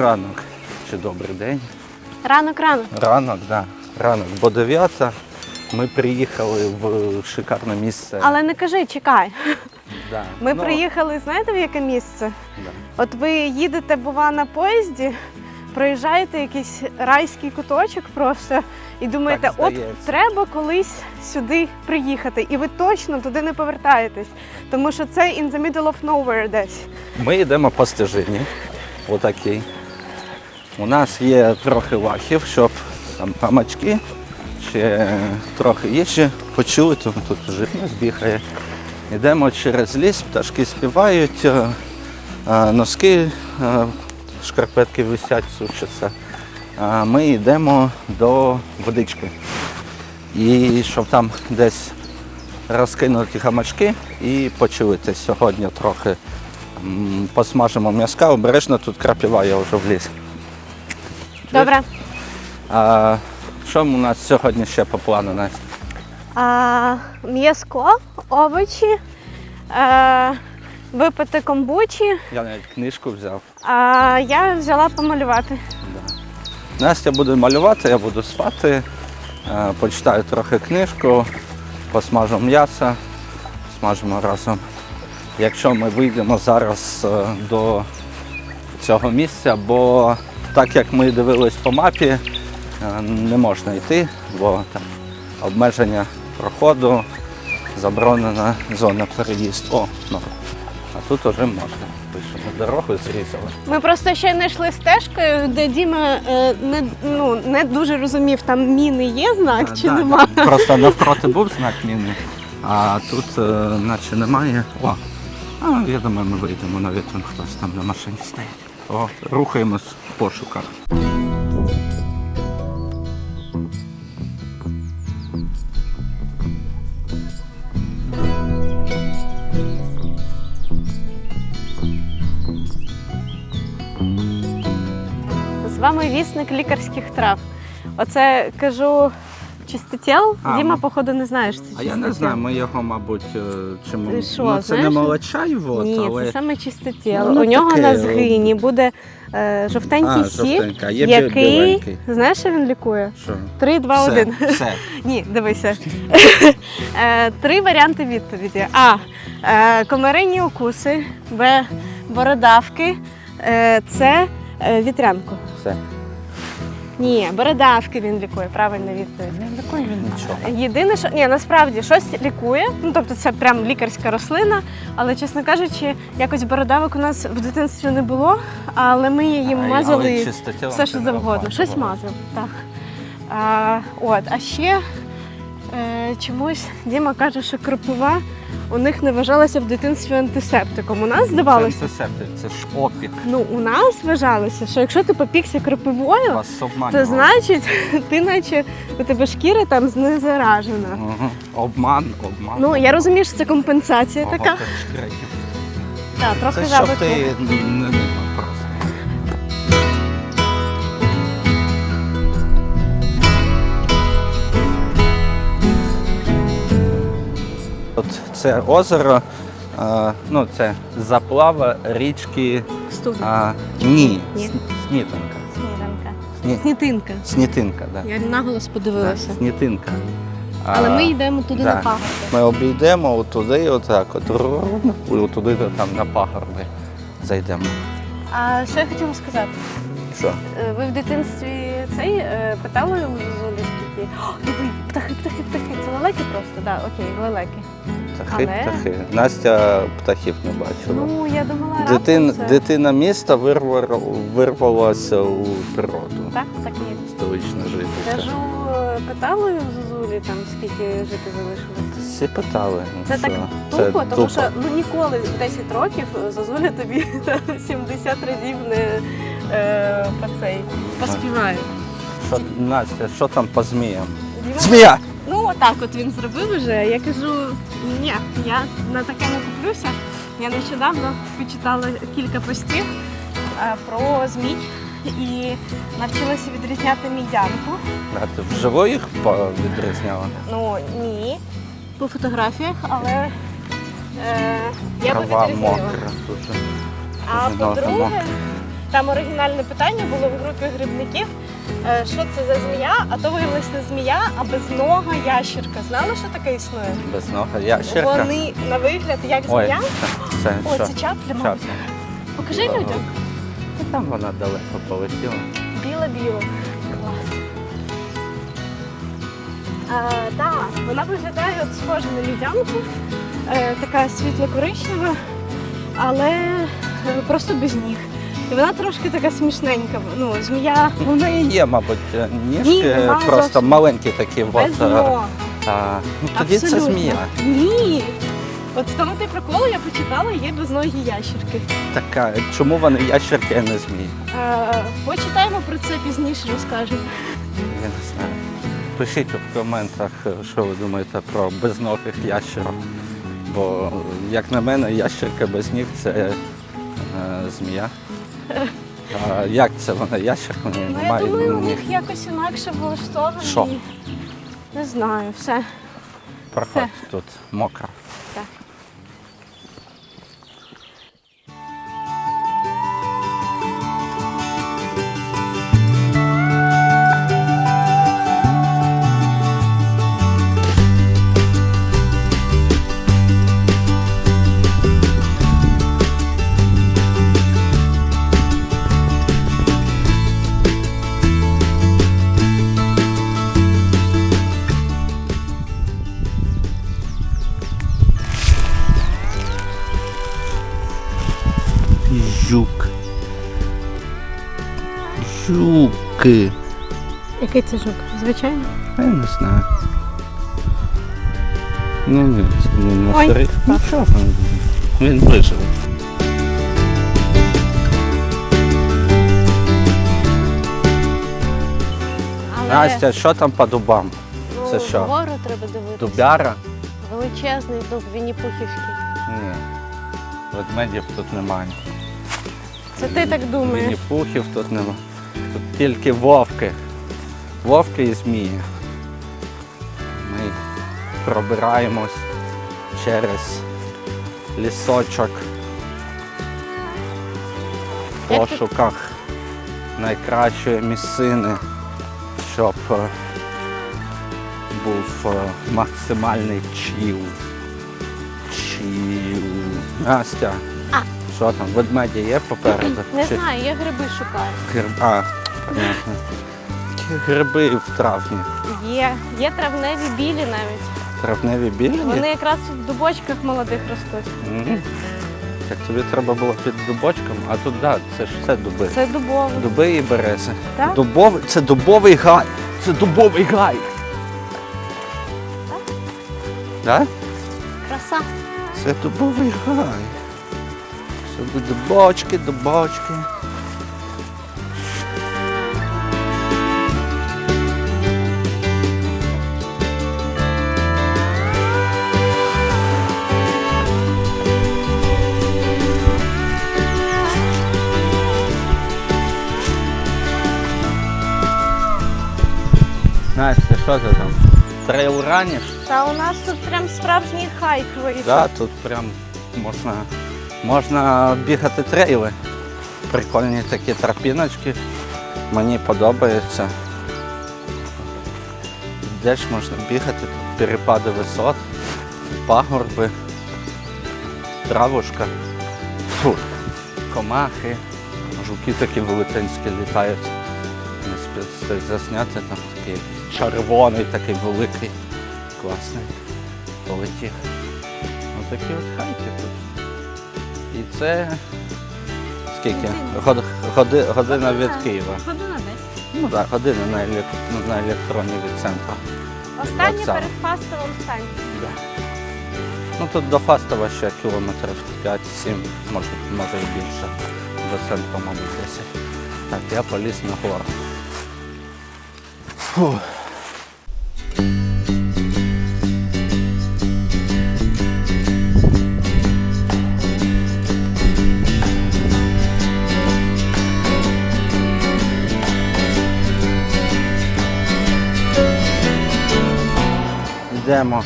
Ранок чи добрий день. Ранок, ранок. Ранок, да. Ранок, бо 9. Ми приїхали в шикарне місце. Але не кажи, чекай. Да. Ми Ну, приїхали, знаєте, в яке місце? Да. От ви їдете, бува, на поїзді, проїжджаєте якийсь райський куточок просто і думаєте, Так от треба колись сюди приїхати. І ви точно туди не повертаєтесь. Тому що це in the middle of nowhere десь. Ми йдемо по стежині. Отакій. У нас є трохи лахів, щоб там гамачки чи трохи їжі почули, тому тут живність бігає. Йдемо через ліс, пташки співають, е, е, носки, е, шкарпетки висять, сушаться. А Ми йдемо до водички. І щоб там десь розкинути гамачки і почилити. Сьогодні трохи посмажимо м'язка, обережно тут крапіва, я вже в ліс. Добре. А, що у нас сьогодні ще по плану, Настя? А, м'язко, овочі, е, випити комбучі. Я навіть книжку взяв. А я взяла помалювати. Да. Настя буде малювати, я буду спати, е, почитаю трохи книжку, посмажу м'ясо, смажимо разом. Якщо ми вийдемо зараз е, до цього місця, бо так як ми дивились по мапі, е, не можна йти, бо там обмеження проходу, заборонена зона переїзду. О, ну, а тут вже можна. Пишемо дорогу зрізали. Ми просто ще не йшли стежкою, де Діма е, не, ну, не дуже розумів, там міни є знак чи Да, нема. да. Просто навпроти був знак міни, а тут е, наче немає. О, а, я думаю, ми вийдемо, навіть там хтось там на машині стоїть. О, рухаємось в пошуках. З вами вісник лікарських трав. Оце кажу чистотіл. А, Діма, ну. походу, не знаєш це А я не знаю, ми його, мабуть, е, чому. Ти що, ну, це знаєш? не молочай, вот, Ні, але. це саме чистотіл. Ну, ну, У нього таке, на згині буде е, жовтенький А, сік, жовтенька, є бі- який. біленький. Знаєш, що він лікує? Що? 3, 2, все, 1. все. Ні, дивися. Е, Три варіанти відповіді: А. е, Комарині укуси, Б. Бородавки, е, С. е, Вітрянку. все. Ні, бородавки він лікує. Правильна відповідь. Не лікує він нічого. Єдине, що ні, насправді щось лікує. Ну тобто це прям лікарська рослина. Але чесно кажучи, якось бородавок у нас в дитинстві не було, але ми її А, але мазали чистотілом все, ти що не завгодно. обмазувала. Щось мазав. Так. А, от, а ще е, чомусь Діма каже, що кропива у них не вважалася в дитинстві антисептиком. У нас здавалося. Це антисептик, це ж опік. Ну, у нас вважалося, що якщо ти попікся кропивою, Вас то значить ти наче у тебе шкіра там знезаражена. Мгм. Обман, обман. Ну я розумію, що це компенсація Ого, така. так. Трохи Це ти не не просто. От це озеро, а, ну це заплава річки. А, ні, Ні. Снітинка. Сніданка. Сні, Снітинка. снітинка, да. Я наголос Да, подивилася. снітинка. Але ми йдемо туди да. на пагорби. Ми обійдемо отуди, отак, от, і отуди там на пагорби зайдемо. А що я хотіла сказати? Що? Е, Ви в дитинстві цей е, питали у Зозулі скільки? О, диви, птахи, птахи, птахи. Це лелеки просто? Так, да, окей, лелеки. Птахи, Але- птахи. Настя птахів не бачила. Ну, я думала, Дитин, це... Дитина міста вирвала, вирвалася у природу. Так, так і є. Столична жителька. Кажу, е, питали у Зозулі там, скільки жити залишилось? Всі питали. ну Це що? так Це тупо, тому тупо. що ну ніколи в 10 років Зозуля тобі там 70 разів не е, по цей поспіває. Що, Настя, що там по зміям? Змія! Отак от він зробив уже. Я кажу, ні, я на таке не куплюся. Я нещодавно почитала кілька постів е, про змій і навчилася відрізняти мідянку. А ти вживо їх відрізняла? Ну ні, по фотографіях, але е, я би відрізнила. мокра дуже. А по-друге. Там оригінальне питання було в групі грибників. Е, Що це за змія? А то виявилось не змія, а безнога ящірка. Знали, що таке існує? Без нога ящерка. Вони на вигляд як Ой, змія. це О, це чапля, мабуть. Покажи людям. І там вона далеко полетіла. Біло-біло. Клас. А, так, вона виглядає от схожа на лідянку, е, така світло-коричнева, але е, просто без ніг. І вона трошки така смішненька. Ну, змія в неї є, мабуть, Ні, нема просто зовсім. маленькі такі. без а, ног. а, ну тоді це Абсолютно. змія. Ні. От в тому ти прикол я почитала, є безногі ящерки. Така. Чому вони ящерки, а не змії? Е, почитаємо про це пізніше, розкажемо. Я не знаю. Пишіть у коментах, що ви думаєте про безногих ящерок. Бо, як на мене, ящерка без ніг це е, змія. А як це вона ящерка? У неї Ну, я думаю, у них якось інакше влаштовані. Що? Не знаю, все. Проходь тут мокро. Жук. Жуки. Який це жук? Звичайно. Я не знаю. Ну ні, це не на старий. Нічого. Він вижив. Але Настя, що там по дубам? ну, це що? Вгору треба дивитися. Дубяра? Величезний дуб Вінні-Пухівський. Ні. Ведмедів тут немає. Це ти так думаєш. Вінні-пухів тут нема. Тут тільки вовки. Вовки і змії. Ми пробираємось через лісочок в пошуках найкращої місцини, щоб е, був е, максимальний чіл. Чіл. Настя. Що там, ведмеді є попереду? Не Чи- знаю, я гриби шукаю. Гриб... А, понятно. Які Гриби в травні. Є. Є травневі білі навіть. Травневі білі? Вони якраз в дубочках молодих ростуть. Мгм. Так тобі треба було під дубочком, а тут да, це ж все дуби. Це дубово. Дуби і берези. Так? Дубовий, це дубовий гай. Це дубовий гай. Так? Краса. Це дубовий гай. Це дубочки, дубочки. Настя, що ти там? Трейл раниш? Та у нас тут прям справжній хайк вийшов. Да, тут прям можна, можна бігати трейли. Прикольні такі тропіночки. Мені подобається. Де ж можна бігати? Тут перепади висот, пагорби, травушка, Фу. комахи, жуки такі велетенські літають. Не спец- засняти там такий червоний такий великий. Класний. Полетів. Отакі от хайки тут. І це скільки? Год, годи, година від Києва. Година десь. Ну так, година на, елек... на електроні від центру. Останнє Вокзал. перед фастовом станції. Да. Ну тут до Фастова ще кілометрів 5-7, може, може і більше. До центру, мабуть, 10. Так, я поліз на гору. Фу. Йдемо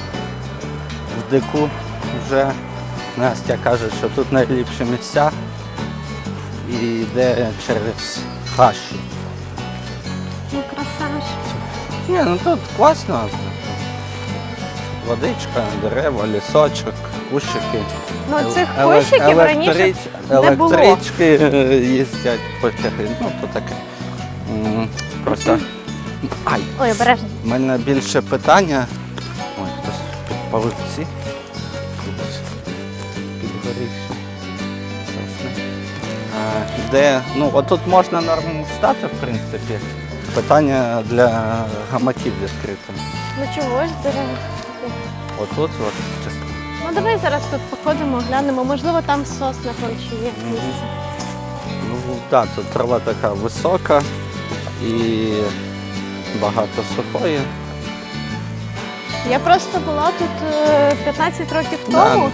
в дику вже. Настя каже, що тут найліпші місця. І йде через хащі. Ну, красавчик. Ні, ну тут класно. Водичка, дерева, лісочок, кущики. Ну, цих елек- кущиків раніше не було. Електрички е, їздять потяги. Ну, то таке. М, Просто. Ай! Ой, обережно. У мене більше питання. Підгорівші. сосни. Е, Де, ну, отут можна нормально стати, в принципі. Питання для гамаків відкрите. Ну чого ж дерева? Отут, от, Ну давай зараз тут походимо, глянемо. Можливо, там сосна поруч є місце. Ну так, тут трава така висока і багато сухої. Я просто була тут е, 15 років Да. тому,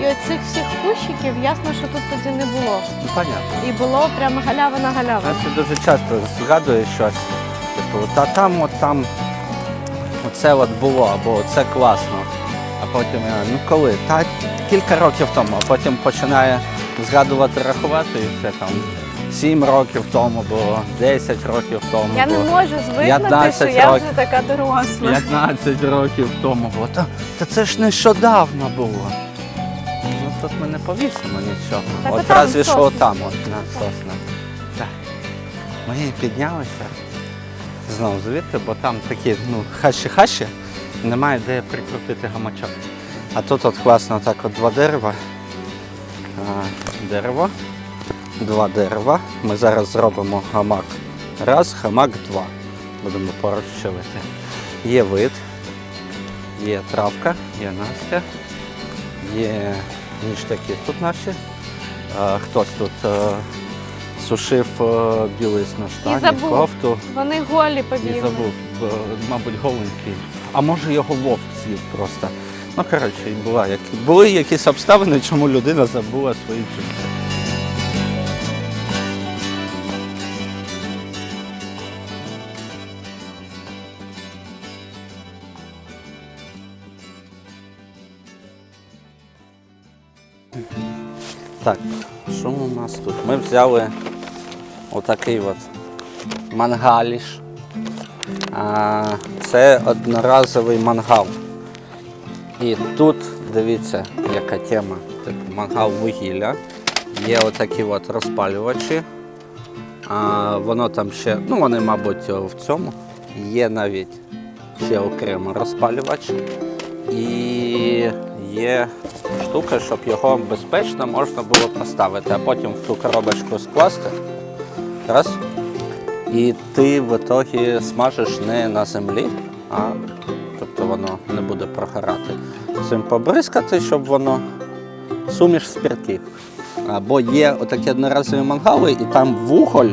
і оцих всіх кущиків ясно, що тут тоді не було. Ну, понятно. І було прямо галява на галяву. Знаєш, я дуже часто згадую щось. Типу, та там, от там, оце от було, або це класно. А потім я, ну коли? Та кілька років тому, а потім починає згадувати рахувати і все там. 7 років тому було, 10 років тому Я не можу звикнути, що я років. вже така доросла. 15 років тому було. Та, та це ж нещодавно було. Ну тут ми не повісимо нічого. Так от разві що там, от на соснах. Так. Ми піднялися знову звідти, бо там такі ну, хащі-хащі, немає де прикрутити гамачок. А тут от класно так от два дерева. А, дерево, два дерева. Ми зараз зробимо гамак. Раз, гамак два. Будемо поруч щелити. Є вид, є травка, є Настя, є ніштяки тут наші. Хтось тут е, сушив е, білизну кофту Вони голі і забув, мабуть, голенький. А може його вовк з'їв просто. Ну, коротше, була, були якісь обставини, чому людина забула свої джинси. Взяли отакий от мангаліш. Це одноразовий мангал. І тут дивіться, яка тема. Типу мангал вугілля. Є отакі от розпалювачі. А, воно там ще, ну вони, мабуть, в цьому. Є навіть ще окремо розпалювач. І є штука, щоб його безпечно можна було поставити, а потім в ту коробочку скласти. Раз. І ти в ітогі смажеш не на землі, а тобто воно не буде прогорати. Цим побризкати, щоб воно суміш спиртів. Або є отакі одноразові мангали, і там вуголь,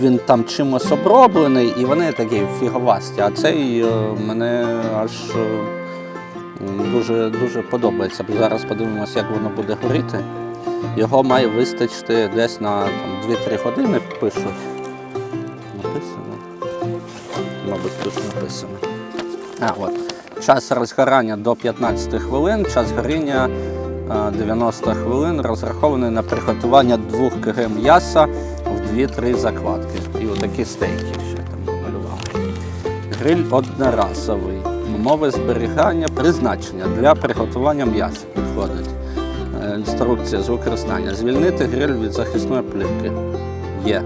він там чимось оброблений, і вони такі фіговасті. А цей е, мене аж е, дуже, дуже подобається. Зараз подивимося, як воно буде горіти. Його має вистачити десь на 2-3 години, пишуть. Написано. Мабуть, тут написано. А, от. Час розгорання до 15 хвилин, час горіння е, 90 хвилин, розрахований на приготування 2 кг м'яса в 2-3 закладки. І отакі стейки ще там малювали. Гриль одноразовий. Умови зберігання, призначення для приготування м'яса підходить. Е, Інструкція з використання. Звільнити гриль від захисної плівки. Є.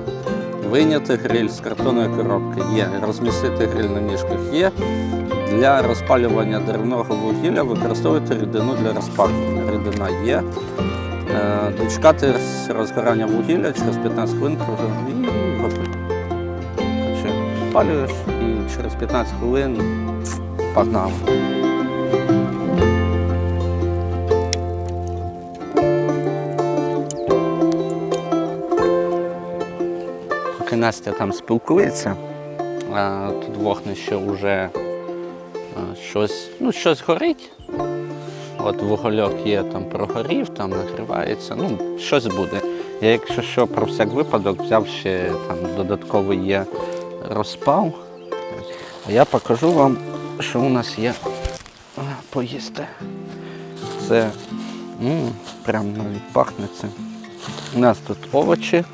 Вийняти гриль з картонної коробки є. Розмістити гриль на ніжках є. Для розпалювання деревного вугілля використовуйте рідину для розпалювання. Рідина є. Е, Дочекати розгорання вугілля через 15 хвилин і. Коротше, Спалюєш і через 15 хвилин погнав. Поки Настя там спілкується, тут вогнище вже щось, ну, щось горить. От вугольок є, там прогорів, там нагрівається, ну, щось буде. Я, якщо що, про всяк випадок взяв ще там додатковий є розпал. А я покажу вам, що у нас є поїсти. Це м, прям навіть пахне це. У нас тут овочі,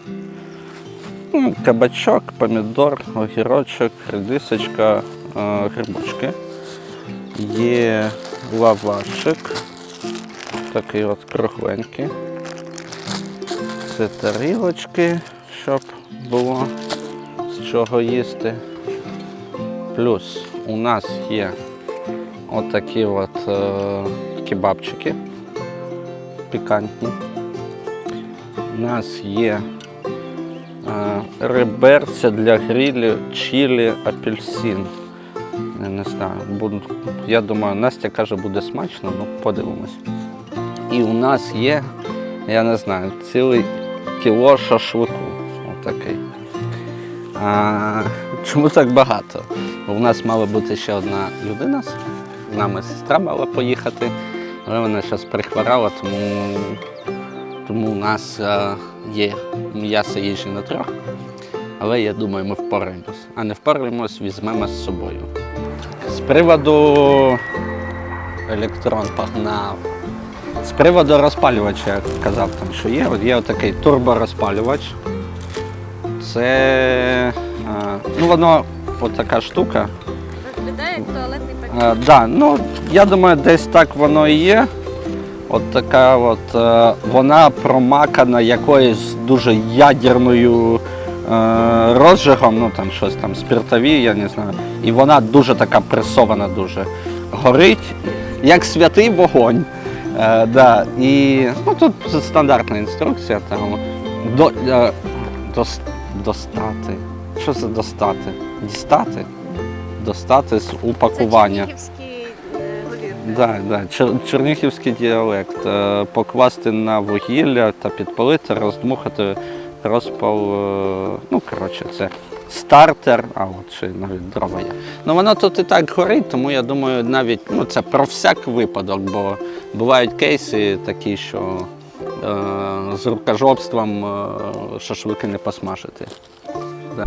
ну, кабачок, помідор, огірочок, редисочка, е, грибочки. Є лавашик, такий от кругленький. Це тарілочки, щоб було з чого їсти. Плюс у нас є отакі от е, кебабчики пікантні. У нас є е, реберця для грилю, чилі, апельсин. Я не знаю. Буду, я думаю, Настя каже, буде смачно, ну подивимось. І у нас є, я не знаю, цілий кіло шашлику. Отакий. А, чому так багато? У нас мала бути ще одна людина, з нами сестра мала поїхати, але вона зараз прихворала, тому, тому у нас е, є м'ясо їжі на трьох. Але я думаю, ми впораємось. А не впораємось, візьмемо з собою. З приводу електрон погнав. З приводу розпалювача, я казав там, що є. От є отакий турборозпалювач. Це е, ну, воно така штука. Виглядає як туалетний папір. Е, да, ну, я думаю, десь так воно і є. От така от, е, вона промакана якоюсь дуже ядерною е, розжигом, ну там щось там спиртові, я не знаю. І вона дуже така пресована, дуже горить, як святий вогонь. Е, да, і ну, тут стандартна інструкція. Там, до, е, дос, достати. Що це достати? Дістати? Достати з упакування. Це чернігівський е, говір. Да, да. Чер- чернігівський діалект. Е, Покласти на вугілля та підпалити, роздмухати розпал. е, Ну, коротше, це стартер, а от ще навіть дрова є. Ну воно тут і так горить, тому я думаю, навіть ну, це про всяк випадок, бо бувають кейси такі, що з рукожопством е, шашлики не посмажити. Да.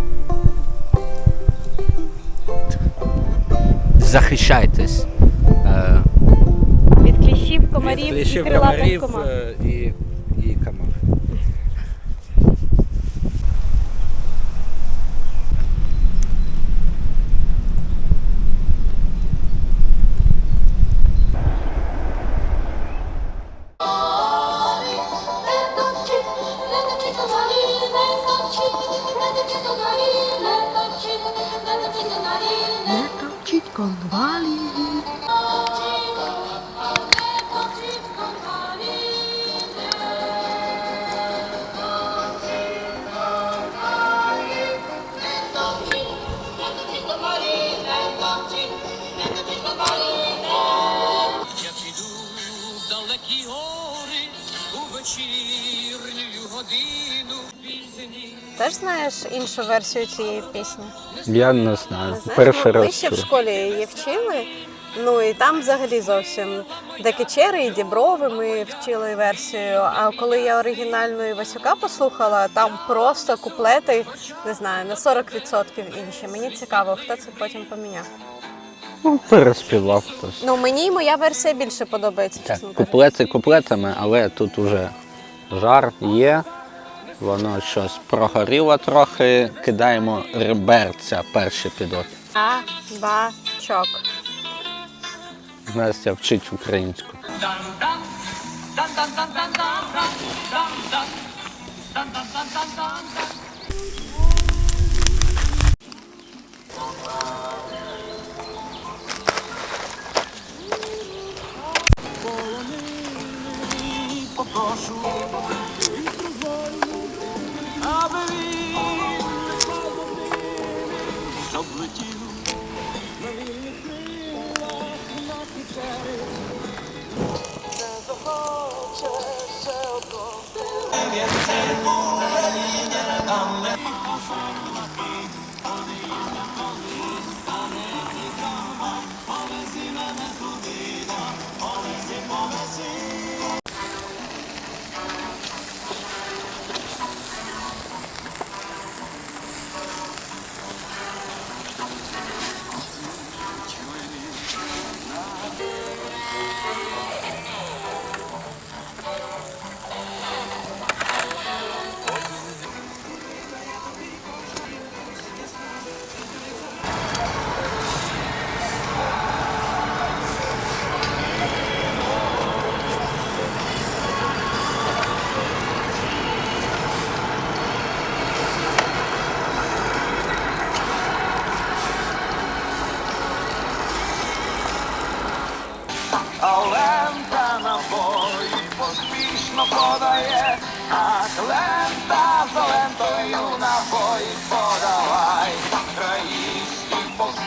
Захищайтесь. Е, Від кліщів, комарів від кліщів, і крилатих комарів, е, і, Теж знаєш іншу версію цієї пісні? Я не знаю. Знаєш? Перший Ну, Ми раз ще в чую. школі її вчили. Ну і там взагалі зовсім Декечери і Діброви ми вчили версію. А коли я оригінальну Івасюка послухала, там просто куплети, не знаю, на 40% інші. Мені цікаво, хто це потім поміняв. Ну, переспівав хтось. Ну мені моя версія більше подобається, чесно Так, кажучи. куплети куплетами, але тут уже жар є. Воно щось прогоріло трохи. Кидаємо реберця перші підот. А бачок. Настя вчить українську.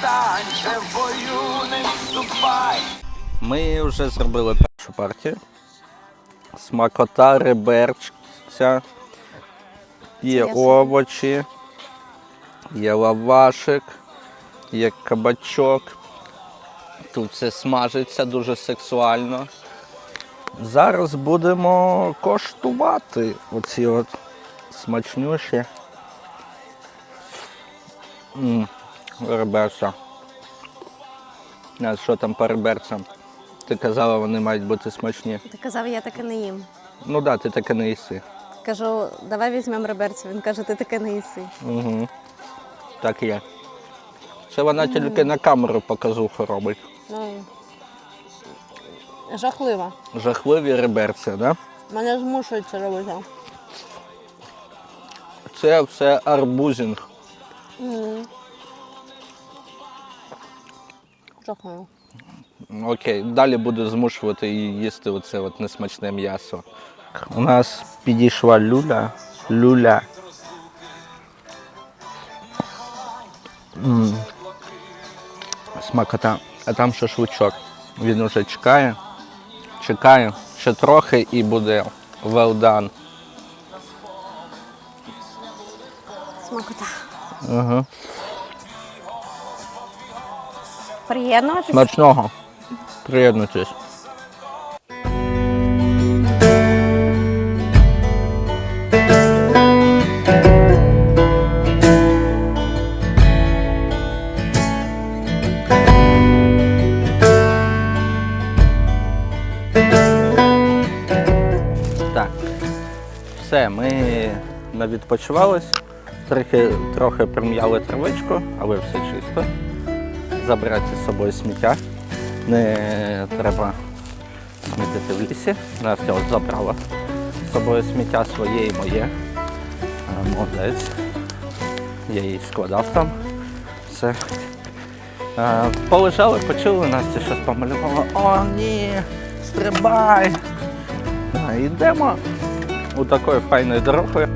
Повстанче в бою не відступай. Ми вже зробили першу партію. Смакота реберця. Є овочі, є лавашик, є кабачок. Тут все смажиться дуже сексуально. Зараз будемо коштувати оці от смачнющі М, реберця. А що там по реберцям? Ти казала, вони мають бути смачні. Ти казав, я таке не їм. Ну так, да, ти таке не їси. Кажу, давай візьмемо реберця. Він каже, ти таке не їси. Угу. Так є. Це вона тільки на камеру показуху робить. Ну, жахливо. Жахливі реберці, так? да? Мене змушують це робити. Це все арбузінг. Жахливо. Окей, далі буду змушувати її їсти оце от несмачне м'ясо. У нас підійшла люля. Люля. М. Смакота. А там шашличок. Він уже чекає. Чекає. Ще трохи і буде well done. Смакота. Ага. Приєднуватись? Смачного. Приєднуйтесь. Так. Все, ми навідпочивались, трохи, трохи прим'яли травичку, але все чисто забрати з собою сміття. Не треба смітити в лісі. Настя от забрала з собою сміття своє і моє. А, Молодець. Я її складав там. Все. Полежали, почули, Настя щось помалювала. О, ні, стрибай! Йдемо у такою файною дорогою.